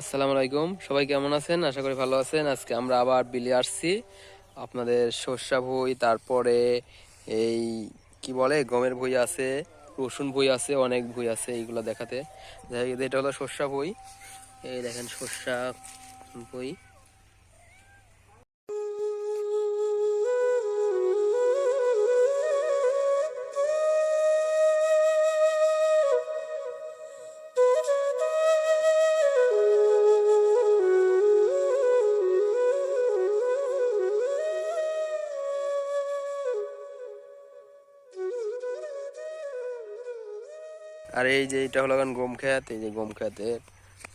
আসসালামু আলাইকুম। সবাই কেমন আছেন? আশা করি ভালো আছেন। আজকে আমরা আবার বিলে আসছি। আপনাদের সর্ষা ভুই, তারপরে এই কি বলে, গমের ভুই আছে, রসুন ভুই আছে, অনেক ভুই আছে এইগুলো দেখাতে। এটা হলো সর্ষা ভই। এই দেখেন সর্ষা ভুই। আর এই যে এটা হলো গম খেত এই যে গম খেতে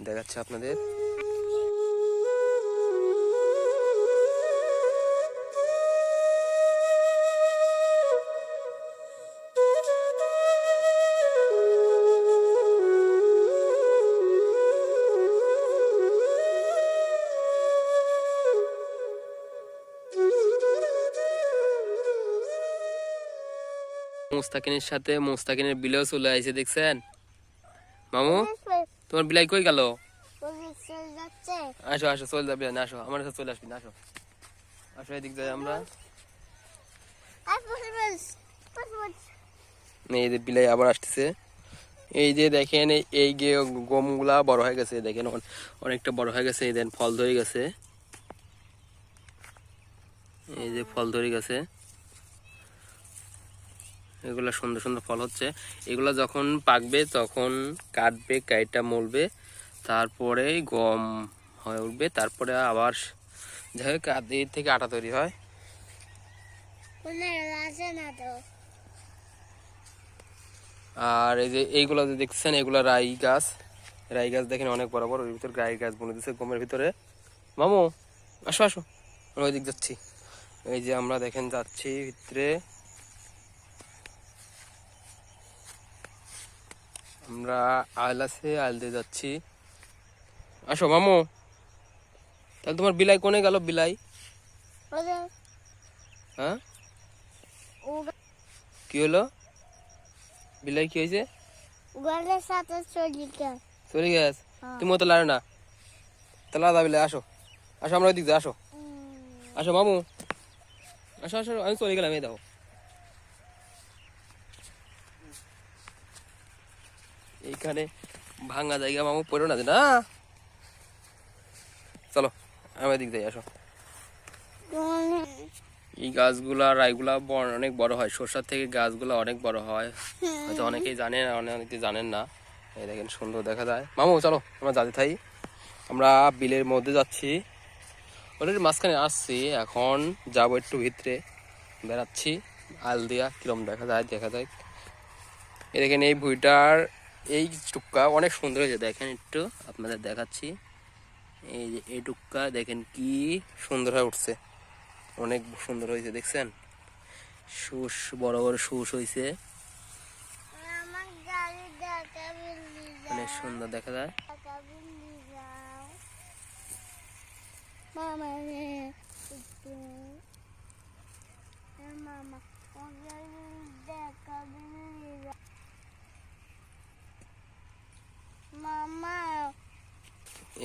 দেখাচ্ছে আপনাদের। মুস্তাকিনের সাথে মুস্তাকিনের বিলেও চলে আইছে দেখছেন? মামু তোমার বিলাই কই গেল? আসো আসো চলে যাবি না আসো আমার সাথে চলে আসবি না আসো। আসো এদিক যাই আমরা। এই যে বিলাই আবার আসতেছে। এই যে দেখেন এই- এই যে গমগুলা বড় হয়ে গেছে দেখেন অনেকটা বড় হয়ে গেছে এই দেন ফল ধরে গেছে। এই যে ফল ধরে গেছে। এগুলা সুন্দর সুন্দর ফল হচ্ছে। এগুলা যখন পাকবে তখন কাটবে কাইটা মলবে তারপরে গম হয়ে উঠবে তারপরে আবার যাই হোক থেকে আটা তৈরি হয়। আর এই যে এইগুলো যে দেখছেন এগুলো রাই গাছ। রাই গাছ দেখেন অনেক বড় বড় ওর ভিতর রাই গাছ বনে দিচ্ছে গমের ভিতরে। মামু আসো আসো। আমরা ওই দিক যাচ্ছি। এই যে আমরা দেখেন যাচ্ছি ভিতরে। আমরা আল আছে আল দিয়ে যাচ্ছি। আসো মামু। তাহলে তোমার বিলাই কোনে গেল? বিলাই? হ্যাঁ? কি হলো? বিলাই কি হয়েছে? সাথে চলি গেছে। হ্যাঁ। তুমি তো লাড়ো না। তাহলে আদা বিলাই আসো। আসো আমরা ওই দিক দিয়ে আসো। আসো মামু। আসো আসো আমি চলে গেলাম এই দেখো। এইখানে ভাঙা জায়গা মামু, পড়ো না না? চলো, আমার দিক যাই আসো। এই গাছগুলা রাইগুলা অনেক বড় হয়। সরষার থেকে গাছগুলা অনেক বড় হয়। হয়তো অনেকেই আর অনেকে জানেন না। এই দেখেন, সুন্দর দেখা যায়। মামু, চলো, আমরা যাতে থাই। আমরা বিলের মধ্যে যাচ্ছি। অলরেডি মাঝখানে আসছি, এখন যাব একটু ভিতরে। বেড়াচ্ছি। আল দিয়া কিরম দেখা যায় দেখা যায়। এই দেখেন, এই ভুইটার এই টুক্কা, অনেক সুন্দর হয়েছে। দেখেন একটু, আপনাদের দেখাচ্ছি। এই যে এই টুক্কা, দেখেন কি সুন্দর হয়ে উঠছে। অনেক সুন্দর হয়েছে, দেখছেন? শুষ বড় বড় শুষ হয়েছে। অনেক সুন্দর, দেখা যায়। মামা রে একটু এ মামা ও গাড়ি দেখাবি যাও মামা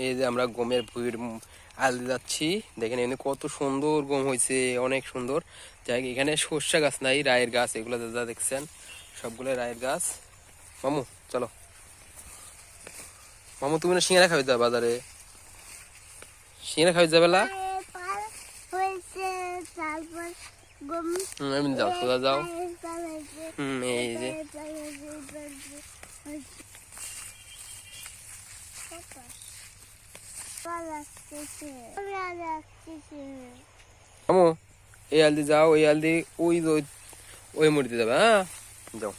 এই যে আমরা গমের ভুঁইয়ের উম আল দিয়ে যাচ্ছি। দেখেন এখানে কত সুন্দর গম হয়েছে অনেক সুন্দর। যাই এখানে সর্ষা গাছ নাই রায়ের গাছ এগুলো যা যা দেখছেন সবগুলো রায়ের গাছ। মামু চলো। মামু তুমি না সিঙ্গারা খাবে যাবে বাজারে? সিঙ্গারা খাবে যাবে না? যাও সোজা যাও। হুম এই যে। মামু এই আলদি যাও এই আলদি ওই ওই- ওই মুড়িতে যাবে হ্যাঁ? যাও।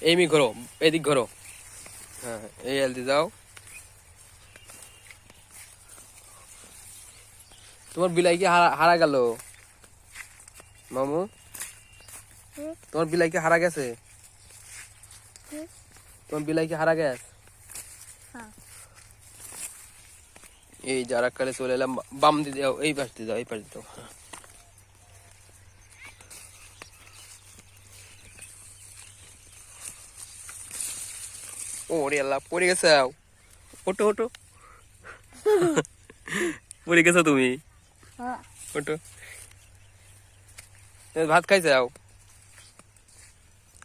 এইমি ঘোরো এদিক ঘোরো। হ্যাঁ এই আলদি যাও। তোমার বিলাই কি হারা হারা গেল। মামু। তোমার বিলাই কি হারা গেছে? হুম। তোমার বিলাই কি হারা গেছে হ্যাঁ। এই যারা কালে চলে এলাম বা- বাম দিয়ে যাও এই পাশ দিয়ে যাও এই পাশ দিয়ে যাও হ্যাঁ। ওরে আল্লাহ পড়ে গেছে ওটো ওটো পড়ে গেছো তুমি হ্যাঁ ওটো তুমি ভাত খাই যাও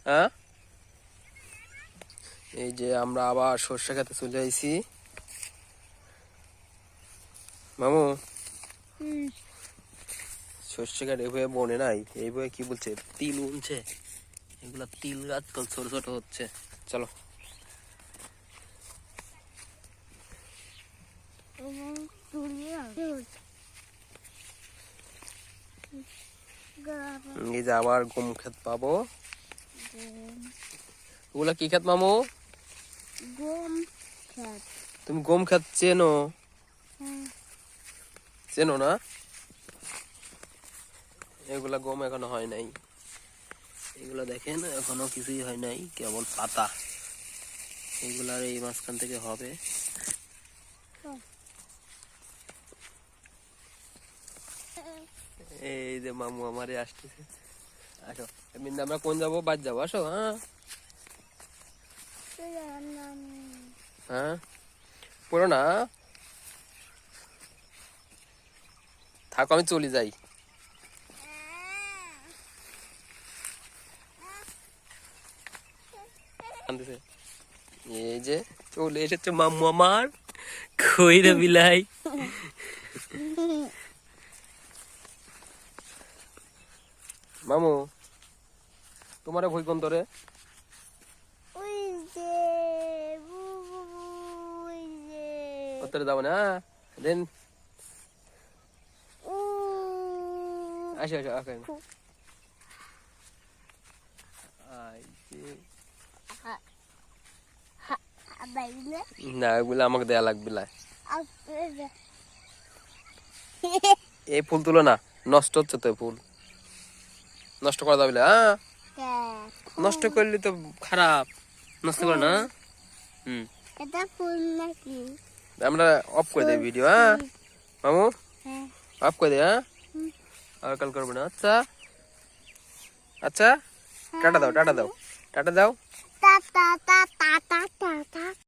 হ্যাঁ এই যে আমরা আবার সর্ষে খেতে চলে আইছি। মামু সর্ষে গাছ এভাবে বনে নাই এইভাবে কি বলছে? তিল উনছে। এগুলা তিল গাছ তো ছোট ছোট হচ্ছে। চলো। এই যে আবার গম ক্ষেত পাবো। ওগুলা কি ক্ষেত মামু? গম খেত। তুমি গম ক্ষেত চেনো? হ্যাঁ। চেনো না? এগুলা গম এখনও হয় নাই। এগুলা দেখেন এখনও কিছুই হয় নাই কেবল পাতা। এগুলার এই মাঝখান থেকে হবে। এই যে মামু আমারে আসতেছে। আসো এমনি আমরা কোন যাব? বাদ যাব আসো হ্যাঁ? হ্যাঁ? না? থাকো, আমি চলে যাই। এই যে চলে এসেছে মাম্মু আমার। কই রে বিলাই। মামু, তোমার ভই কোন তোরে ওই যে ওই যে তোরে যাব না দেন আসো আসো আসো না এগুলো আমাকে দেয়া লাগবে না এই ফুল তুলো না নষ্ট হচ্ছে তো ফুল নষ্ট করা যাবে হ্যাঁ নষ্ট করলে তো খারাপ নষ্ট করে না হুম এটা ফুল নাকি আমরা অফ করে দেই ভিডিও হ্যাঁ? মামু? হ্যাঁ। অফ করে দেই হ্যাঁ? আর কাল করব না। আচ্ছা। আচ্ছা। টাটা দাও টাটা দাও। টাটা দাও